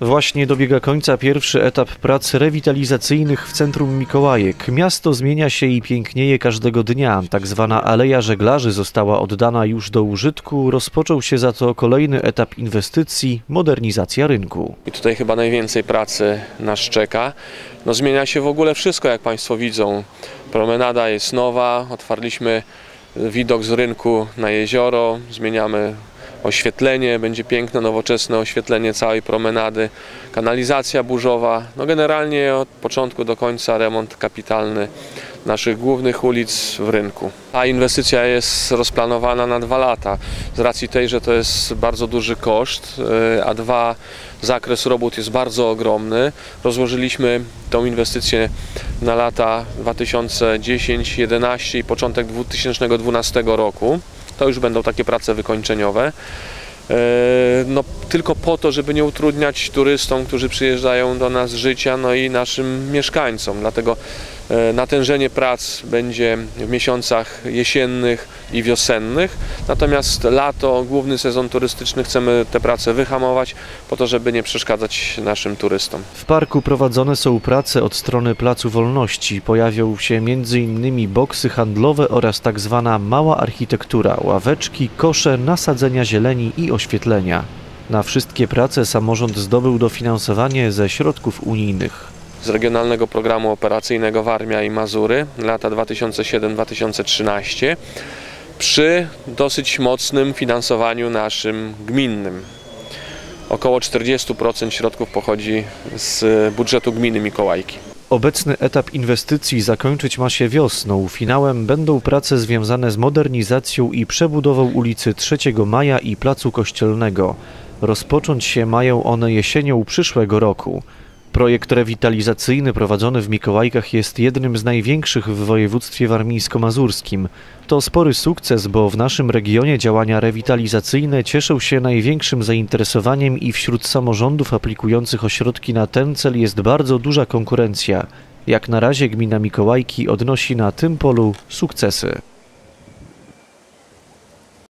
Właśnie dobiega końca pierwszy etap prac rewitalizacyjnych w centrum Mikołajek. Miasto zmienia się i pięknieje każdego dnia. Tak zwana Aleja Żeglarzy została oddana już do użytku. Rozpoczął się za to kolejny etap inwestycji modernizacja rynku. I tutaj chyba najwięcej pracy nas czeka. No, zmienia się w ogóle wszystko, jak Państwo widzą. Promenada jest nowa, otwarliśmy widok z rynku na jezioro, zmieniamy oświetlenie, będzie piękne, nowoczesne oświetlenie całej promenady, kanalizacja burzowa. No generalnie od początku do końca remont kapitalny naszych głównych ulic w rynku. Ta inwestycja jest rozplanowana na dwa lata. Z racji tej, że to jest bardzo duży koszt, y, a dwa, zakres robót jest bardzo ogromny, rozłożyliśmy tą inwestycję na lata 2010-2011 i początek 2012 roku. To już będą takie prace wykończeniowe. E, no, tylko po to, żeby nie utrudniać turystom, którzy przyjeżdżają do nas życia, no i naszym mieszkańcom. Dlatego natężenie prac będzie w miesiącach jesiennych i wiosennych, natomiast lato, główny sezon turystyczny, chcemy te prace wyhamować po to, żeby nie przeszkadzać naszym turystom. W parku prowadzone są prace od strony Placu Wolności. Pojawią się m.in. boksy handlowe oraz tak zwana mała architektura, ławeczki, kosze, nasadzenia zieleni i oświetlenia. Na wszystkie prace samorząd zdobył dofinansowanie ze środków unijnych. Z Regionalnego Programu Operacyjnego Warmia i Mazury lata 2007-2013 przy dosyć mocnym finansowaniu naszym gminnym. Około 40% środków pochodzi z budżetu gminy Mikołajki. Obecny etap inwestycji zakończyć ma się wiosną. Finałem będą prace związane z modernizacją i przebudową ulicy 3 Maja i Placu Kościelnego. Rozpocząć się mają one jesienią przyszłego roku. Projekt rewitalizacyjny prowadzony w Mikołajkach jest jednym z największych w województwie warmińsko-mazurskim. To spory sukces, bo w naszym regionie działania rewitalizacyjne cieszą się największym zainteresowaniem i wśród samorządów aplikujących o środki na ten cel jest bardzo duża konkurencja. Jak na razie gmina Mikołajki odnosi na tym polu sukcesy.